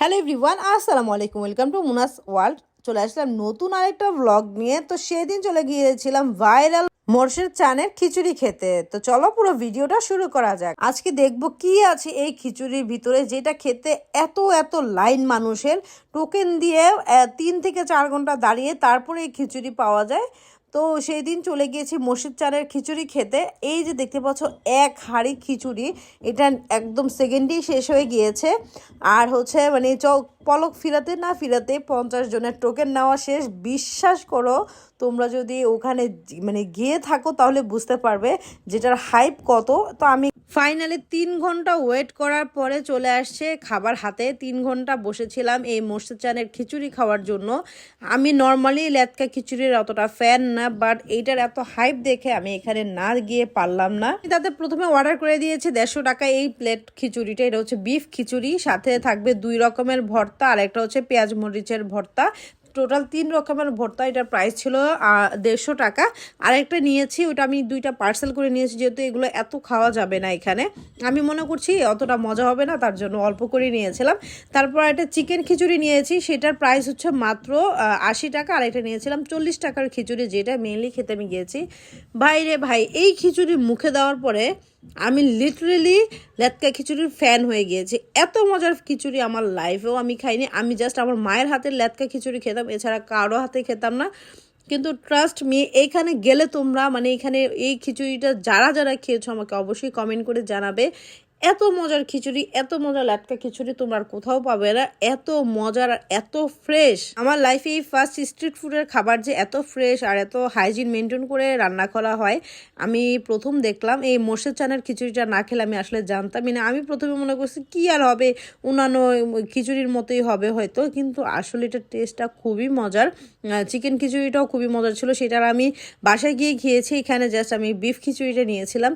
Hello everyone আসসালামু আলাইকুম welcome to মুনাস world চলে আসলাম নতুন আরেকটা ব্লগ নিয়ে। তো সেদিন চলে গিয়েছিলাম ভাইরাল মোর্শের চানের খিচুড়ি খেতে। তো চলো পুরো ভিডিওটা শুরু করা যাক। আজকে দেখব কি আছে এই খিচুড়ির ভিতরে, যেটা খেতে এত এত লাইন মানুষের। টোকেন দিয়ে তিন থেকে চার ঘণ্টা দাঁড়িয়ে তারপরে এই খিচুড়ি পাওয়া যায়। তো সেই দিন চলে গিয়েছি মসজিদ চালের খিচুড়ি খেতে। এই যে দেখতে পাচ্ছ, এক হাড়ি খিচুড়ি। এটা একদম সেকেন্ডই শেষ হয়ে গিয়েছে। আর হচ্ছে মানে চক পলক ফিরাতে না ফিরাতে পঞ্চাশ জনের টোকেন নেওয়া শেষ। বিশ্বাস করো, তোমরা যদি ওখানে মানে গিয়ে থাকো তাহলে বুঝতে পারবে যেটার হাইপ কত। তো আমি ফাইনালি তিন ঘণ্টা ওয়েট করার পরে চলে আসছে খাবার হাতে। তিন ঘণ্টা বসেছিলাম এই মসজিদ চানের খিচুড়ি খাওয়ার জন্য। আমি নর্মালি লেটকা খিচুড়ির অতটা ফ্যান না বাট এইটার এত হাইপ দেখে আমি এখানে না গিয়ে পারলাম না। তাতে প্রথমে অর্ডার করে দিয়েছে দেড়শো টাকা এই প্লেট খিচুড়িটা। এটা হচ্ছে বিফ খিচুড়ি, সাথে থাকবে দুই রকমের ভর্তা আর একটা হচ্ছে পেঁয়াজ মরিচের ভর্তা। টোটাল তিন রকমের ভর্তা, এটার প্রাইস ছিল দেড়শো টাকা। আর একটা নিয়েছি, ওটা আমি দুইটা পার্সেল করে নিয়েছি, যেহেতু এগুলো এত খাওয়া যাবে না এখানে। আমি মনে করছি অতটা মজা হবে না, তার জন্য অল্প করে নিয়েছিলাম। তারপর একটা চিকেন খিচুড়ি নিয়েছি, সেটার প্রাইস হচ্ছে মাত্র আশি টাকা, আর এটা নিয়েছিলাম চল্লিশ টাকার খিচুড়ি, যেটা মেনলি খেতে আমি গিয়েছি। ভাই রে ভাই, এই খিচুড়ি মুখে দেওয়ার পরে আমি লিটারেলি লেটকা খিচুড়ির ফ্যান হয়ে গিয়েছি। এত মজার খিচুড়ি আমার লাইফেও আমি খাইনি। আমি জাস্ট আমার মায়ের হাতে লেটকা খিচুড়ি খেতাম, এছাড়া কারও হাতে খেতাম না। কিন্তু ট্রাস্ট মি এইখানে গেলে তোমরা মানে এখানে এই খিচুড়িটা যারা যারা খেয়েছো আমাকে অবশ্যই কমেন্ট করে জানাবে। এত মজার খিচুড়ি, এত মজার লাটকা খিচুড়ি তোমরা কোথাও পাবে না। এত মজার আর এত ফ্রেশ আমার লাইফে এই ফার্স্ট স্ট্রিট ফুডের খাবার যে এত ফ্রেশ আর এত হাইজিন মেনটেন করে রান্না করা হয়, আমি প্রথম দেখলাম এই মোর্শেদ চানের খিচুড়িটা না খেলে আমি আসলে জানতামই না। আমি প্রথমে মনে করছি, কি আর হবে? অন্যান্য খিচুড়ির মতোই হবে হয়তো, কিন্তু আসলে এটার টেস্টটা খুবই মজার। চিকেন খিচুড়িটাও খুবই মজার ছিল সেটার আমি বাসায় গিয়ে খেয়েছি, এখানে জাস্ট আমি বিফ খিচুড়িটা নিয়েছিলাম।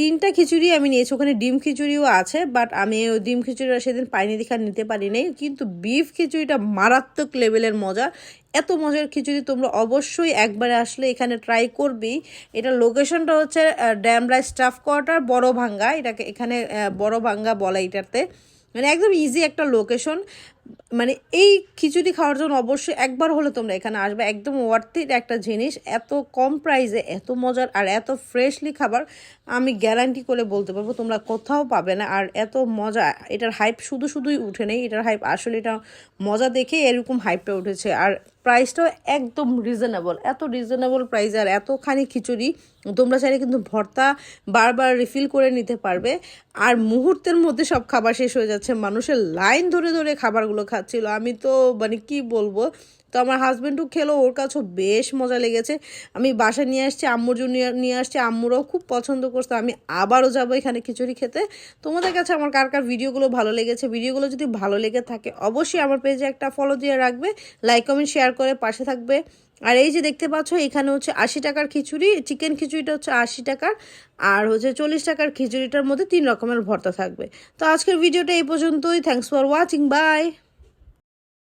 তিনটা খিচুড়ি আমি নিয়েছি, ওখানে ডিম খিচুড়িও আছে বাট আমি ওই ডিম খিচুড়িটা সেদিন পাইনি দেখা নিতে পারি পারিনি। কিন্তু বিফ খিচুড়িটা মারাত্মক লেভেলের মজা। এত মজার খিচুড়ি তোমরা অবশ্যই একবারে আসলে এখানে ট্রাই করবেই এটা লোকেশনটা হচ্ছে ড্যামরা স্টাফ কোয়ার্টার বড় ভাঙ্গা এটাকে এখানে বড় ভাঙ্গা বলে এটাতে। মানে একদম ইজি একটা লোকেশন মানে এই খিচুড়ি খাওয়ার জন্য অবশ্যই একবার হলে তোমরা এখানে আসবে। একদম ওয়ার্থিট একটা জিনিস। এত কম প্রাইসে এত মজার আর এত ফ্রেশলি খাবার, আমি গ্যারান্টি করে বলতে পারব, তোমরা কোথাও পাবে না। আর এত মজা, এটার হাইপ শুধু শুধুই উঠে নেই। এটার হাইপ আসলে এটা মজা দেখে এরকম হাইপটা উঠেছে। আর প্রাইসটাও একদম রিজনেবল এত রিজনেবল প্রাইস আর এতখানি খিচুড়ি, তোমরা চাইলে কিন্তু ভর্তা বারবার রিফিল করে নিতে পারবে। আর মুহূর্তের মধ্যে সব খাবার শেষ হয়ে যাচ্ছে। মানুষের লাইন ধরে ধরে খাবারগুলো খাচ্ছিল। আমি তো মানে কি বলব? তো আমার হাজব্যান্ডও খেলো, ওর কাছেও বেশ মজা লেগেছে। আমি বাসায় নিয়ে আসছি, আম্মুর জন্য নিয়ে- নিয়ে আসছি, আম্মুরাও খুব পছন্দ করছে। আমি আবারও যাব এখানে খিচুড়ি খেতে। তোমাদের কাছে আমার কার কার ভিডিওগুলো ভালো লেগেছে? ভিডিওগুলো যদি ভালো লেগে থাকে, অবশ্যই আমার পেজে একটা ফলো দিয়ে রাখবে। লাইক কমেন্ট শেয়ার করে পাশে থাকবে। আর এই যে দেখতে পাচ্ছ, এখানে হচ্ছে আশি টাকার খিচুড়ি চিকেন খিচুড়িটা হচ্ছে আশি টাকার। আর হচ্ছে চল্লিশ টাকার খিচুড়িটার মধ্যে তিন রকমের ভর্তা থাকবে। তো আজকের ভিডিওটা এই পর্যন্তই। Thanks for watching by